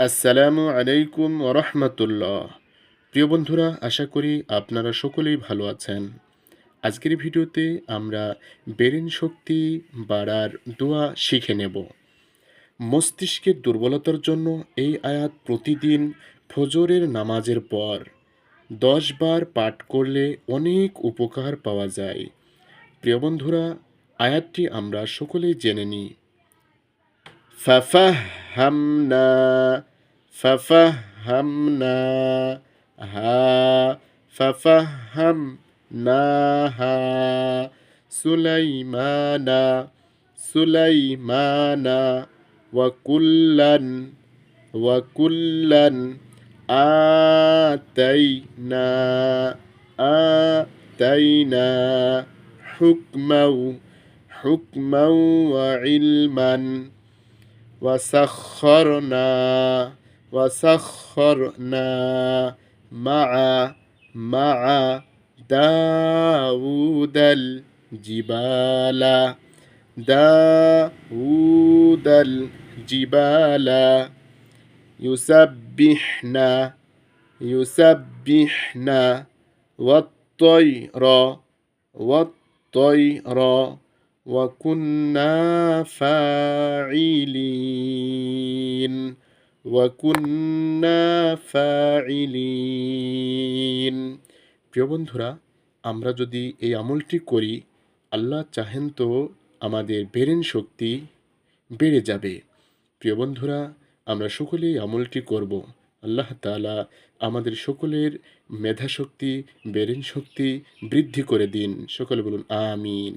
আসসালামু আলাইকুম রহমতুল্লাহ। প্রিয় বন্ধুরা, আশা করি আপনারা সকলেই ভালো আছেন। আজকের ভিডিওতে আমরা বেরেন শক্তি বাড়ার দোয়া শিখে নেব। মস্তিষ্কের দুর্বলতার জন্য এই আয়াত প্রতিদিন ফজরের নামাজের পর দশ বার পাঠ করলে অনেক উপকার পাওয়া যায়। প্রিয় বন্ধুরা, আয়াতটি আমরা সকলেই জেনে নিই। ফাফাহ! ففهمنا ها ففهمناها سليمان سليمان وكلا وكلا آتينا آتينا حكما حكما وعلما وسخرنا وسخرنا مع مع داود الجبال. داود الجبال يسبحنا يسبحنا والطير والطير. وكنا فاعلين وكنا فاعلين প্রিয় বন্ধুরা আমরা যদি এই আমলটি করি আল্লাহ চাহেন তো আমাদের ব্রেন শক্তি বেড়ে যাবে প্রিয় বন্ধুরা আমরা সকলেই আমলটি করব আল্লাহ তাআলা আমাদের সকলের মেধাশক্তি ব্রেন শক্তি বৃদ্ধি করে দিন সকলে বলুন আমিন